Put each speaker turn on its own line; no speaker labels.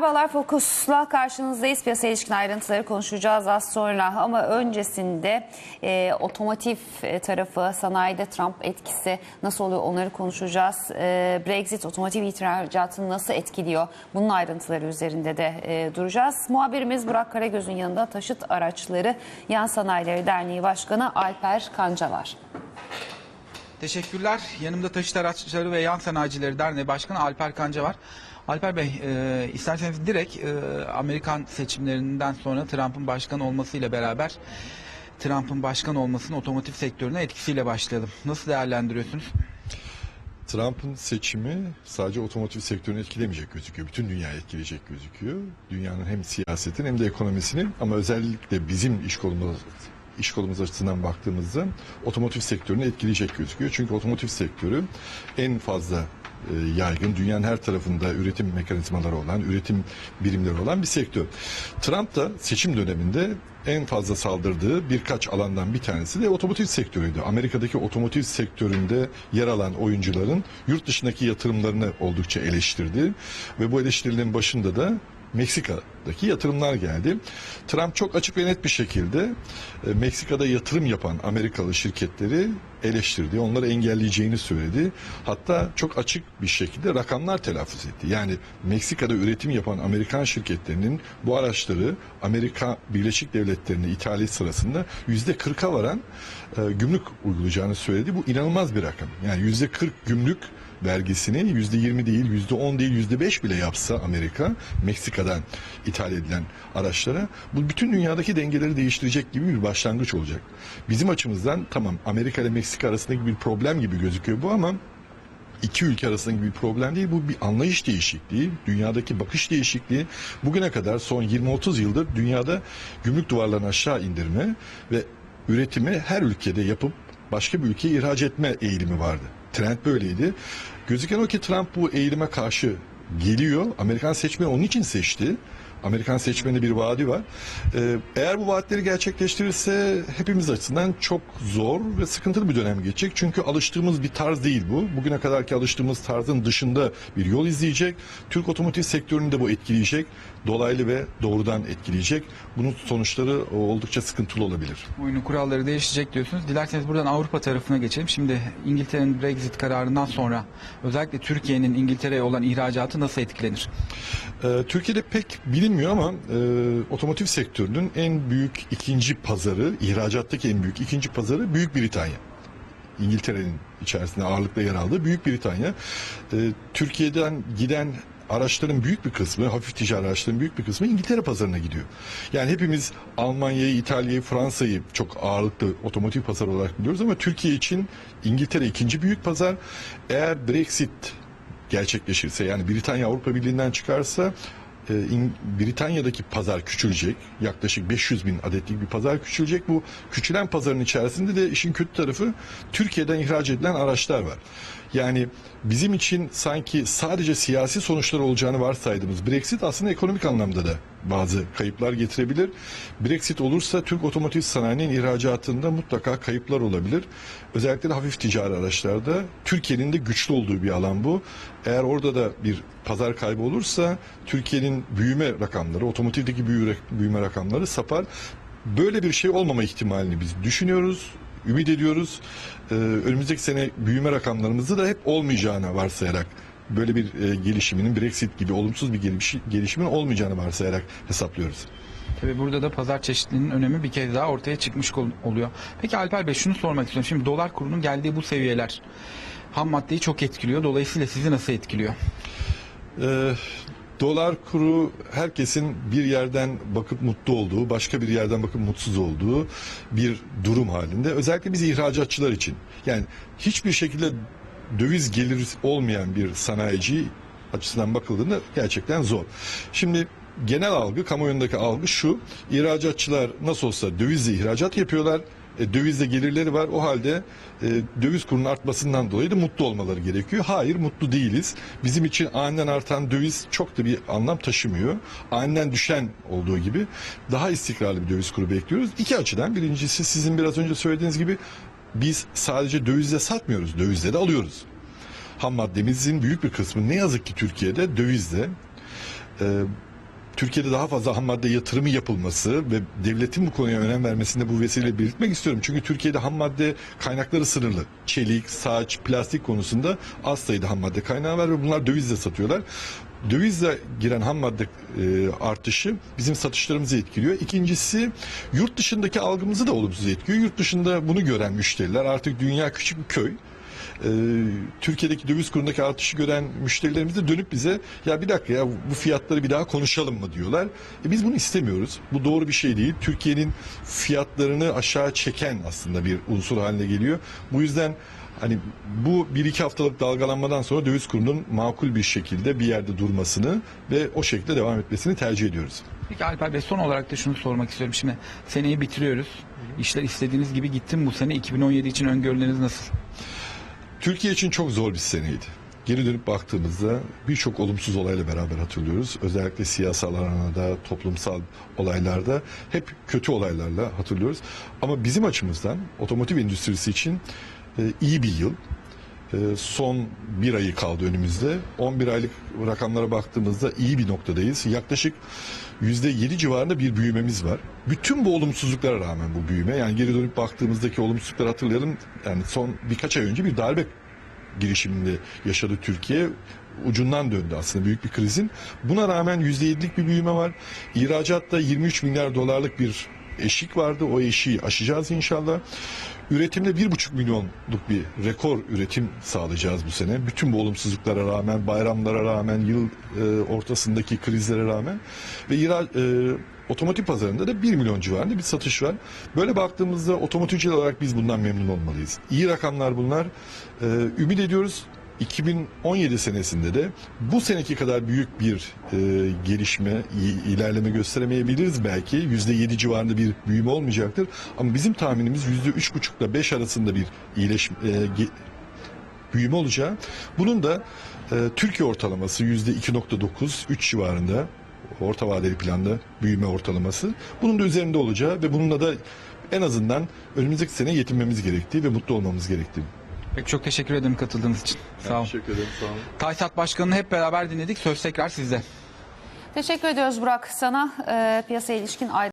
Merhabalar Fokus'la karşınızdayız. Piyasa ilişkin ayrıntıları konuşacağız az sonra. Ama öncesinde e, otomotiv e, tarafı, sanayide Trump etkisi nasıl oluyor onları konuşacağız. E, Brexit otomotiv ihracatını nasıl etkiliyor? Bunun ayrıntıları üzerinde de e, duracağız. Muhabirimiz Burak Karagöz'ün yanında Taşıt Araçları Yan Sanayileri Derneği Başkanı Alper Kanca var.
Teşekkürler. Yanımda Taşıt Araçları ve Yan Sanayicileri Derneği Başkanı Alper Kanca var. Alper Bey, e, isterseniz direkt e, Amerikan seçimlerinden sonra Trump'ın başkan olmasıyla beraber Trump'ın başkan olmasının otomotiv sektörüne etkisiyle başlayalım. Nasıl değerlendiriyorsunuz?
Trump'ın seçimi sadece otomotiv sektörünü etkilemeyecek gözüküyor. Bütün dünyayı etkileyecek gözüküyor. Dünyanın hem siyasetini hem de ekonomisini ama özellikle bizim iş kolumuz iş kolumuz açısından baktığımızda otomotiv sektörünü etkileyecek gözüküyor. Çünkü otomotiv sektörü en fazla e, yaygın, dünyanın her tarafında üretim mekanizmaları olan, üretim birimleri olan bir sektör. Trump da seçim döneminde en fazla saldırdığı birkaç alandan bir tanesi de otomotiv sektörüydü. Amerika'daki otomotiv sektöründe yer alan oyuncuların yurt dışındaki yatırımlarını oldukça eleştirdi ve bu eleştirilerin başında da Meksika'daki yatırımlar geldi. Trump çok açık ve net bir şekilde e, Meksika'da yatırım yapan Amerikalı şirketleri eleştirdi. Onları engelleyeceğini söyledi. Hatta çok açık bir şekilde rakamlar telaffuz etti. Yani Meksika'da üretim yapan Amerikan şirketlerinin bu araçları Amerika Birleşik Devletleri'ne ithal sırasında yüzde 40'a varan e, gümrük uygulayacağını söyledi. Bu inanılmaz bir rakam. Yani yüzde 40 gümrük vergisini yüzde yirmi değil, yüzde on değil, yüzde beş bile yapsa Amerika, Meksika'dan ithal edilen araçlara bu bütün dünyadaki dengeleri değiştirecek gibi bir başlangıç olacak. Bizim açımızdan tamam Amerika ile Meksika arasındaki bir problem gibi gözüküyor bu ama iki ülke arasındaki bir problem değil. Bu bir anlayış değişikliği, dünyadaki bakış değişikliği. Bugüne kadar son 20-30 yıldır dünyada gümrük duvarlarını aşağı indirme ve üretimi her ülkede yapıp başka bir ülkeye ihraç etme eğilimi vardı. Trend böyleydi. Gözüken o ki Trump bu eğilime karşı geliyor. Amerikan seçmeni onun için seçti. Amerikan seçmeni bir vaadi var. Ee, eğer bu vaatleri gerçekleştirirse hepimiz açısından çok zor ve sıkıntılı bir dönem geçecek. Çünkü alıştığımız bir tarz değil bu. Bugüne kadarki alıştığımız tarzın dışında bir yol izleyecek. Türk otomotiv sektörünü de bu etkileyecek. Dolaylı ve doğrudan etkileyecek. Bunun sonuçları oldukça sıkıntılı olabilir.
Oyunun kuralları değişecek diyorsunuz. Dilerseniz buradan Avrupa tarafına geçelim. Şimdi İngiltere'nin Brexit kararından sonra özellikle Türkiye'nin İngiltere'ye olan ihracatı nasıl etkilenir?
Ee, Türkiye'de pek bilinmiyor ama e, otomotiv sektörünün en büyük ikinci pazarı, ihracattaki en büyük ikinci pazarı Büyük Britanya. İngiltere'nin içerisinde ağırlıkla yer aldığı Büyük Britanya. Ee, Türkiye'den giden araçların büyük bir kısmı, hafif ticari araçların büyük bir kısmı İngiltere pazarına gidiyor. Yani hepimiz Almanya'yı, İtalya'yı, Fransa'yı çok ağırlıklı otomotiv pazarı olarak biliyoruz ama Türkiye için İngiltere ikinci büyük pazar. Eğer Brexit gerçekleşirse yani Britanya Avrupa Birliği'nden çıkarsa e, Britanya'daki pazar küçülecek. Yaklaşık 500 bin adetlik bir pazar küçülecek. Bu küçülen pazarın içerisinde de işin kötü tarafı Türkiye'den ihraç edilen araçlar var. Yani bizim için sanki sadece siyasi sonuçlar olacağını varsaydığımız Brexit aslında ekonomik anlamda da bazı kayıplar getirebilir. Brexit olursa Türk otomotiv sanayinin ihracatında mutlaka kayıplar olabilir. Özellikle de hafif ticari araçlarda Türkiye'nin de güçlü olduğu bir alan bu. Eğer orada da bir pazar kaybı olursa Türkiye'nin büyüme rakamları, otomotivdeki büyüme, rakamları sapar. Böyle bir şey olmama ihtimalini biz düşünüyoruz, ümit ediyoruz. Ee, önümüzdeki sene büyüme rakamlarımızı da hep olmayacağını varsayarak böyle bir e, gelişiminin Brexit gibi olumsuz bir geliş, gelişimin olmayacağını varsayarak hesaplıyoruz.
Tabii burada da pazar çeşitliliğinin önemi bir kez daha ortaya çıkmış ol- oluyor. Peki Alper Bey şunu sormak istiyorum. Şimdi dolar kurunun geldiği bu seviyeler ham maddeyi çok etkiliyor. Dolayısıyla sizi nasıl etkiliyor?
Ee, dolar kuru herkesin bir yerden bakıp mutlu olduğu, başka bir yerden bakıp mutsuz olduğu bir durum halinde. Özellikle biz ihracatçılar için. Yani hiçbir şekilde döviz geliri olmayan bir sanayici açısından bakıldığında gerçekten zor. Şimdi genel algı, kamuoyundaki algı şu. İhracatçılar nasıl olsa dövizle ihracat yapıyorlar. E, dövizle gelirleri var. O halde e, döviz kurunun artmasından dolayı da mutlu olmaları gerekiyor. Hayır mutlu değiliz. Bizim için aniden artan döviz çok da bir anlam taşımıyor. Aniden düşen olduğu gibi daha istikrarlı bir döviz kuru bekliyoruz. İki açıdan. Birincisi sizin biraz önce söylediğiniz gibi biz sadece dövizle satmıyoruz. Dövizle de alıyoruz. Ham maddemizin büyük bir kısmı ne yazık ki Türkiye'de dövizle. Ee, Türkiye'de daha fazla ham madde yatırımı yapılması ve devletin bu konuya önem vermesini bu vesileyle belirtmek istiyorum. Çünkü Türkiye'de ham madde kaynakları sınırlı. Çelik, saç, plastik konusunda az sayıda ham madde kaynağı var ve bunlar dövizle satıyorlar. Dövizle giren ham madde e, artışı bizim satışlarımızı etkiliyor. İkincisi yurt dışındaki algımızı da olumsuz etkiliyor. Yurt dışında bunu gören müşteriler artık dünya küçük bir köy. Ee, Türkiye'deki döviz kurundaki artışı gören müşterilerimiz de dönüp bize ya bir dakika ya bu fiyatları bir daha konuşalım mı diyorlar. E biz bunu istemiyoruz. Bu doğru bir şey değil. Türkiye'nin fiyatlarını aşağı çeken aslında bir unsur haline geliyor. Bu yüzden hani bu bir iki haftalık dalgalanmadan sonra döviz kurunun makul bir şekilde bir yerde durmasını ve o şekilde devam etmesini tercih ediyoruz.
Peki Alper Bey son olarak da şunu sormak istiyorum. Şimdi seneyi bitiriyoruz. İşler istediğiniz gibi gitti mi bu sene? 2017 için öngörüleriniz nasıl?
Türkiye için çok zor bir seneydi. Geri dönüp baktığımızda birçok olumsuz olayla beraber hatırlıyoruz. Özellikle siyasal alanada, toplumsal olaylarda hep kötü olaylarla hatırlıyoruz. Ama bizim açımızdan otomotiv endüstrisi için e, iyi bir yıl. E, son bir ayı kaldı önümüzde. 11 aylık rakamlara baktığımızda iyi bir noktadayız. Yaklaşık %7 civarında bir büyümemiz var. Bütün bu olumsuzluklara rağmen bu büyüme yani geri dönüp baktığımızdaki olumsuzlukları hatırlayalım. Yani son birkaç ay önce bir darbe girişiminde yaşadı Türkiye. Ucundan döndü aslında büyük bir krizin. Buna rağmen %7'lik bir büyüme var. İhracatta 23 milyar dolarlık bir eşik vardı. O eşiği aşacağız inşallah. Üretimde 1,5 milyonluk bir rekor üretim sağlayacağız bu sene. Bütün bu olumsuzluklara rağmen, bayramlara rağmen, yıl e, ortasındaki krizlere rağmen ve ihra, e, otomotiv pazarında da 1 milyon civarında bir satış var. Böyle baktığımızda otomotivciler olarak biz bundan memnun olmalıyız. İyi rakamlar bunlar. E, ümit ediyoruz 2017 senesinde de bu seneki kadar büyük bir e, gelişme, ilerleme gösteremeyebiliriz belki. %7 civarında bir büyüme olmayacaktır. Ama bizim tahminimiz %3,5 ile 5 arasında bir iyileşme, e, büyüme olacağı. Bunun da e, Türkiye ortalaması %2.9, 3 civarında orta vadeli planda büyüme ortalaması. Bunun da üzerinde olacağı ve bununla da en azından önümüzdeki sene yetinmemiz gerektiği ve mutlu olmamız gerektiği.
Peki çok teşekkür ederim katıldığınız için. Sağ olun.
Teşekkür ederim. Sağ olun.
Taysat Başkanı'nı hep beraber dinledik. Söz tekrar sizde.
Teşekkür ediyoruz Burak sana. Ee, piyasaya ilişkin ayrı